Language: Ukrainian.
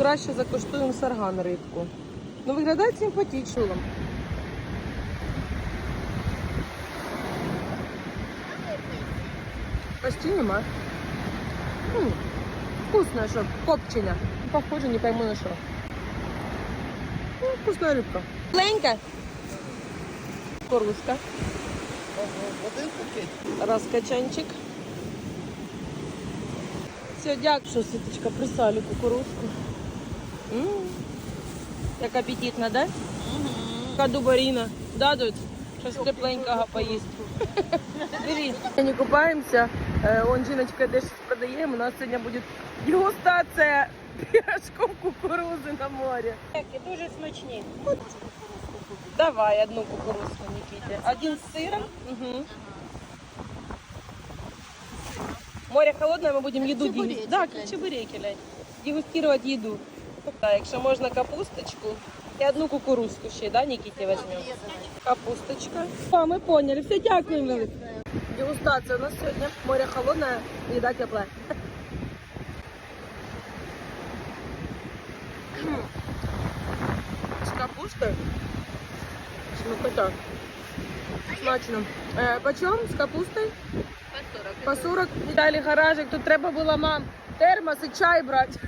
краще закуштуємо сарган рибку. Ну, виглядає симпатично. Почти нема. М, Вкусная, что копченя. Похоже, не пойму на что. Ну, вкусная рыбка. Ленька. Корлушка. Раскачанчик. Все, дякую, що сіточка присалі кукурузку. Як апетитно, да? Така дубаріна. Да, дуть? Щось тепленького поїсть. Бери. Не купаємося. Е, Он жіночка десь продає. У нас сьогодні буде дегустація пірожком кукурузи на морі. Дуже смачні. Давай одну кукурузку, Никите. Один с сыром. Угу. Море холодное, мы будем еду Чебуреки, Да, как чебуреки. Дегустировать еду. Так, якщо можна капусточку і одну кукурузку ще, да, Никите возьмем? Капусточка. А, ми поняли. Все, дякуємо. велике. Дегустація у нас сьогодні. Море холодне, їда тепла. З капустою. Смакота. Смачно. Е, почем з капустою? По 40. Далі гаражик. Тут треба було мам термос і чай брати.